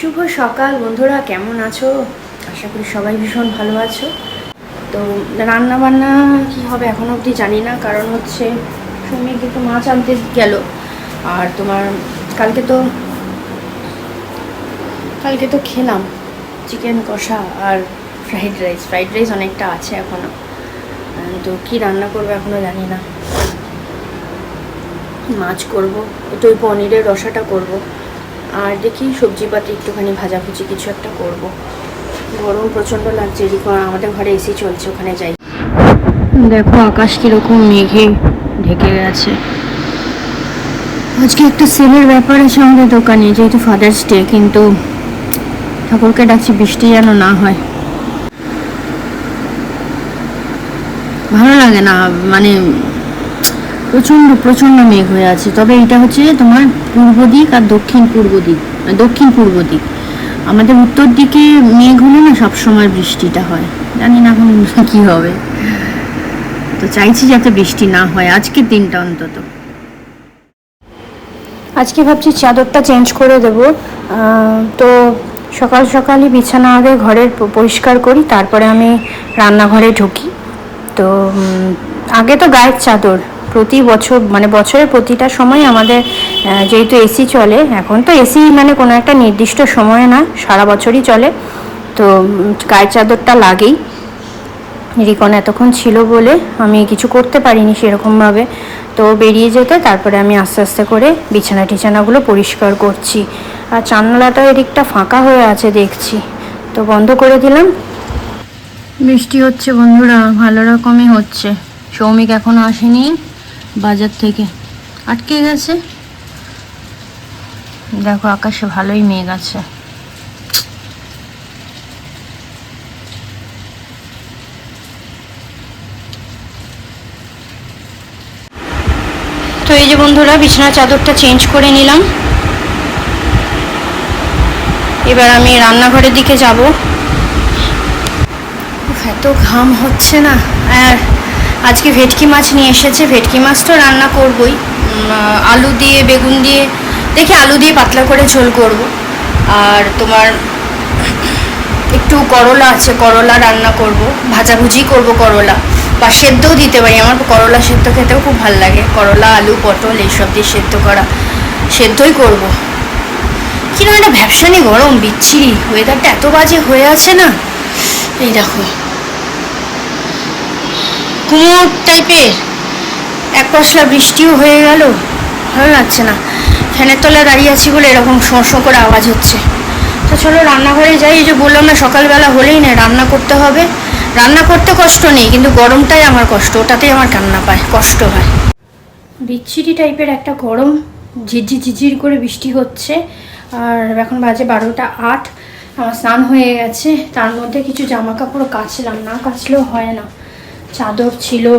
শুভ সকাল বন্ধুরা, কেমন আছো? আশা করি সবাই ভীষণ ভালো আছো। তো রান্না বান্না কি হবে এখন অবধি জানি না, কারণ হচ্ছে সৌমিক একটু মাছ আনতে গেল। আর তোমার কালকে তো কালকে তো খেলাম চিকেন কষা আর ফ্রাইড রাইস। ফ্রাইড রাইস অনেকটা আছে এখনও তো কি রান্না করব এখনও জানি না। মাছ করব, একটু ওই পনিরের রসাটা করব। আর দেখি সবজিপাতি একটুখানি ভাজাভুজি কিছু একটা করব। গরম প্রচণ্ড লাগছে, এদিকে আমাদের ঘরে এসি চলছে, ওখানে যাই। দেখো আকাশ কীরকম মেঘে ঢেকে গেছে। আজকে একটা সেলের ব্যাপার আছে আমাদের দোকানে, যেহেতু ফাদার্স ডে কিন্তু ঠাকুরকে ডাকছি বৃষ্টি যেন না হয়। ভালো লাগে না মানে প্রচণ্ড প্রচণ্ড মেঘ হয়ে আছে। তবে এটা হচ্ছে তোমার পূর্ব দিক আর দক্ষিণ পূর্ব দিক দক্ষিণ পূর্ব দিক। আমাদের উত্তর দিকে মেঘ হলে না সবসময় বৃষ্টিটা হয়। জানি না এখন কি হবে। তো চাইছি যাতে বৃষ্টি না হয় আজকের দিনটা অন্তত। আজকে ভাবছি চাদরটা চেঞ্জ করে দেব। তো সকাল সকালই বিছানা আগে ঘরের পরিষ্কার করি, তারপরে আমি রান্নাঘরে ঢুকি। তো আগে তো গায়ের চাদর প্রতি বছর মানে বছরের প্রতিটা সময় আমাদের যেহেতু এসি চলে, এখন তো এসি মানে কোনো একটা নির্দিষ্ট সময়ে না, সারা বছরই চলে। তো গায়ের চাদরটা লাগেই। রিকন এতক্ষণ ছিল বলে আমি কিছু করতে পারিনি সেরকমভাবে। তো বেরিয়ে যেতে, তারপরে আমি আস্তে আস্তে করে বিছানা টিছানাগুলো পরিষ্কার করছি। আর জানলাটা এদিকটা ফাঁকা হয়ে আছে দেখছি। তো বন্ধ করে দিলাম। বৃষ্টি হচ্ছে বন্ধুরা, ভালো রকমই হচ্ছে। সৌমিক এখনও আসেনি। বাজার থেকে। আটকে গেছে। দেখো, আকাশে ভালোই মেঘ আছে। তো এই যে বন্ধুরা বিছানা চাদরটা চেঞ্জ করে নিলাম। এবার আমি রান্নাঘরের দিকে যাব। এত ঘাম হচ্ছে না। আর আজকে ভেটকি মাছ নিয়ে এসেছে। ভেটকি মাছ তো রান্না করবই। আলু দিয়ে, বেগুন দিয়ে, দেখি আলু দিয়ে পাতলা করে ঝোল করব। আর তোমার একটু করলা আছে, করলা রান্না করব। ভাজাভুজি করব করলা। বা সেদ্ধও দিতে পারি, আমার করলা সেদ্ধ খেতেও খুব ভালো লাগে। করলা, আলু, পটল, এইসব দিয়ে সেদ্ধ করা। সেদ্ধই করব। কীরকম একটা ভ্যাপসানি গরম, বিচ্ছিরি। ওয়েদারটা এত বাজে হয়ে আছে না? এই দেখো। কুমোর টাইপের এক পশলা বৃষ্টিও হয়ে গেল। ভালো লাগছে না। ফ্যানের তলায় দাঁড়িয়ে আছি বলে এরকম শোঁ করে আওয়াজ হচ্ছে। তো চলো রান্নাঘরে যাই। যে বললাম না, সকালবেলা হলেই না, রান্না করতে হবে। রান্না করতে কষ্ট নেই, কিন্তু গরমটাই আমার কষ্ট। ওটাতেই আমার কান্না পায়, কষ্ট হয়। বিচ্ছিরি টাইপের একটা গরম। ঝিরঝির ঝিরঝির করে বৃষ্টি হচ্ছে। আর এখন বাজে বারোটা আট। আমার স্নান হয়ে গেছে। তার মধ্যে কিছু জামা কাপড় কাচলাম। না কাচলেও হয় না। চাদর ছিল।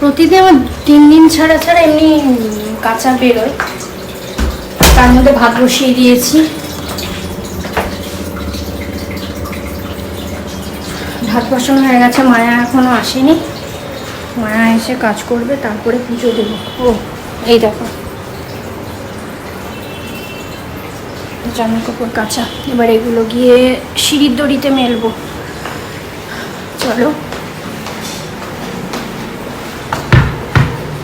প্রতিদিন আমার তিন দিন ছাড়া ছাড়া এমনি কাঁচা বেরোয়। তার মধ্যে ভাত বসিয়ে দিয়েছি। ভাত বসানো হয়ে গেছে, মায়া এখনও আসেনি। মায়া এসে কাজ করবে, তারপরে পুজো দেবো। ও, এই দেখো। জামা কাপড় কাঁচা। এবার এগুলো গিয়ে সিঁড়ির দড়িতে মেলবো। চলো।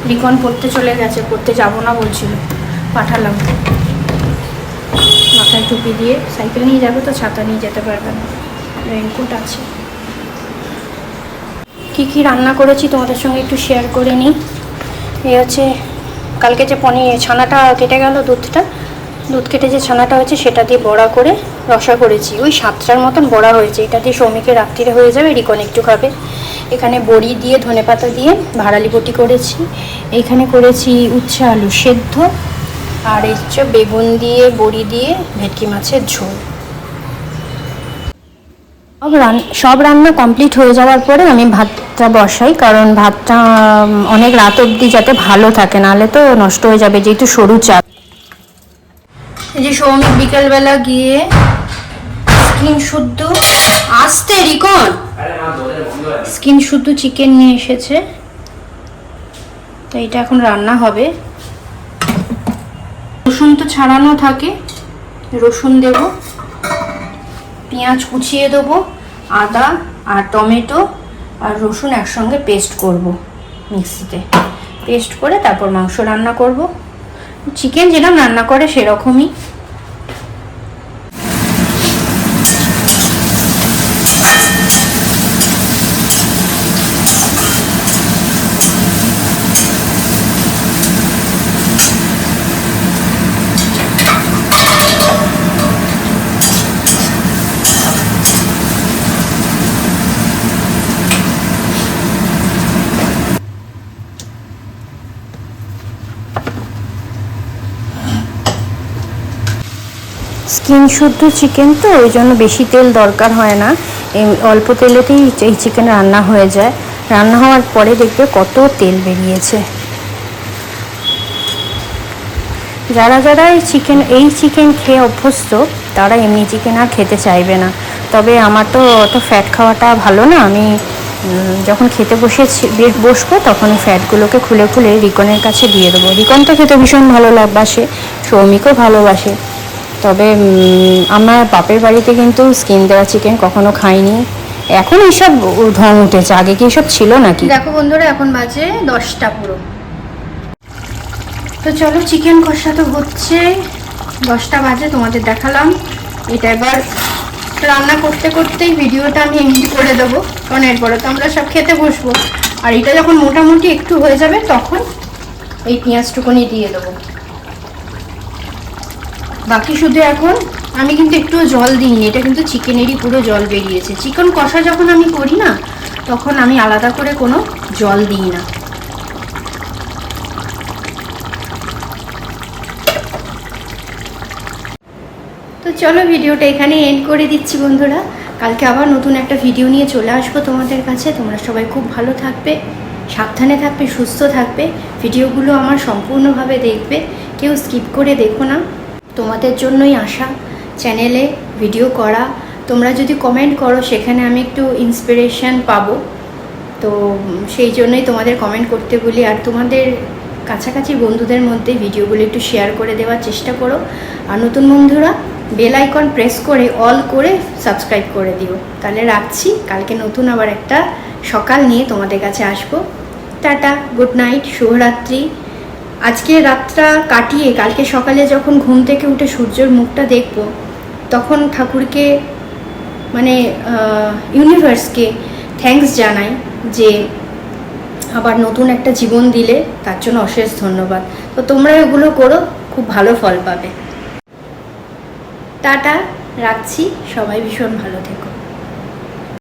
রিকন পড়তে চলে গেছে, পড়তে যাব না বলছিল। পাঠালাম। মাথায় টুপি দিয়ে সাইকেল নিয়ে যাবে তো, ছাতা নিয়ে যেতে পারবে না। রেনকোট আছে। কি কি রান্না করেছি তোমাদের সঙ্গে একটু শেয়ার করে নিই। এই হচ্ছে, কালকে যে পনির, ছানাটা কেটে গেল দুধটা দুধ কেটে যে ছানাটা হয়েছে, সেটা দিয়ে বড়া করে রসা করেছি। ওই সাতটার মতন বড়া হয়েছে। এটা দিয়ে সৌমিকে রাত্রিরে হয়ে যাবে, রিকন একটু খাবে। এখানে বড়ি দিয়ে ধনেপাতা দিয়ে ভাড়ালি বটি করেছি। এখানে করেছি উচ্ছে আলু সেদ্ধ। আর হচ্ছে বেগুন দিয়ে, বড়ি দিয়ে ভেটকি মাছের ঝোল। সব রান- সব রান্না কমপ্লিট হয়ে যাওয়ার পরে আমি ভাতটা বসাই, কারণ ভাতটা অনেক রাত অবধি যাতে ভালো থাকে, নাহলে তো নষ্ট হয়ে যাবে, যেহেতু সরু চাল। এই যে সৌমিক বিকেলবেলা গিয়ে স্কিন শুদ্ধ। আসতে রিকন। স্কিন শুদ্ধ চিকেন নিয়ে এসেছে। তো এটা এখন রান্না হবে। রসুন তো ছাড়ানো থাকে। রসুন দেব। পেঁয়াজ কুচিয়ে দেবো আদা আর টমেটো আর রসুন একসঙ্গে পেস্ট করব মিক্সিতে। পেস্ট করে তারপর মাংস রান্না করব। চিকেন যেরকম রান্না করে সেরকমই। স্কিন শুদ্ধ চিকেন তো, ওই জন্য বেশি তেল দরকার হয় না। অল্প তেলেতেই এই চিকেন রান্না হয়ে যায়। রান্না হওয়ার পরে দেখবে কত তেল বেরিয়েছে। যারা যারা এই চিকেন এই চিকেন খেয়ে অভ্যস্ত, তারা এমনি চিকেন আর খেতে চাইবে না। তবে আমার তো অত ফ্যাট খাওয়াটা ভালো না। আমি যখন খেতে বসেছি, বে- বসবো তখন ফ্যাটগুলোকে খুলে খুলে রিকনের কাছে দিয়ে দেবো। রিকন তো খেতে ভীষণ ভালো লাগবাসে, সৌমিকও ভালোবাসে। তবে আমার বাপের বাড়িতে কিন্তু স্কিন দেওয়া চিকেন কখনো খাইনি। এখন এইসব ঢং উঠেছে। আগে কি এসব ছিল নাকি? দেখো বন্ধুরা, এখন বাজে দশটা পুরো। তো চলো চিকেন কষা তো হচ্ছে। দশটা বাজে, তোমাদের দেখালাম। এটা এবার রান্না করতে করতেই ভিডিওটা আমি এডিট করে দেবো। কারণ এরপরে তো আমরা সব খেতে বসবো। আর এটা যখন মোটামুটি একটু হয়ে যাবে, তখন এই পেঁয়াজটুকুনি দিয়ে দেবো। বাকি শুধু এখন আমি কিন্তু একটু জল দিইনি, এটা কিন্তু চিকেনেরই পুরো জল বেরিয়েছে। চিকেন কষা যখন আমি করি না, তখন আমি আলাদা করে কোনো জল দিই না। তো চলো ভিডিওটা এখানে এন্ড করে দিচ্ছি বন্ধুরা। কালকে আবার নতুন একটা ভিডিও নিয়ে চলে আসব তোমাদের কাছে। তোমরা সবাই খুব ভালো থাকবে, সাবধানে থাকবে, সুস্থ থাকবে। ভিডিওগুলো আমার সম্পূর্ণভাবে দেখবে। কেউ স্কিপ করে দেখো না। তোমাদের জন্যই আসা চ্যানেলে ভিডিও করা। তোমরা যদি কমেন্ট করো, সেখানে আমি একটু ইন্সপিরেশন পাবো। তো সেই জন্যই তোমাদের কমেন্ট করতে বলি। আর তোমাদের কাছাকাছি বন্ধুদের মধ্যে ভিডিওগুলো একটু শেয়ার করে দেওয়ার চেষ্টা করো। আর নতুন বন্ধুরা বেল আইকন প্রেস করে অল করে সাবস্ক্রাইব করে দিও। তাহলে রাখছি। কালকে নতুন আবার একটা সকাল নিয়ে তোমাদের কাছে আসব। টাটা গুড নাইট শুভরাত্রি। আজকে রাতটা কাটিয়ে কালকে সকালে যখন ঘুম থেকে উঠে সূর্যের মুখটা দেখব, তখন ঠাকুরকে মানে ইউনিভার্সকে থ্যাঙ্কস জানাই যে আবার নতুন একটা জীবন দিলে তার জন্য অশেষ ধন্যবাদ। তো তোমরা এগুলো করো, খুব ভালো ফল পাবে। টাটা, রাখছি। সবাই ভীষণ ভালো থেকো।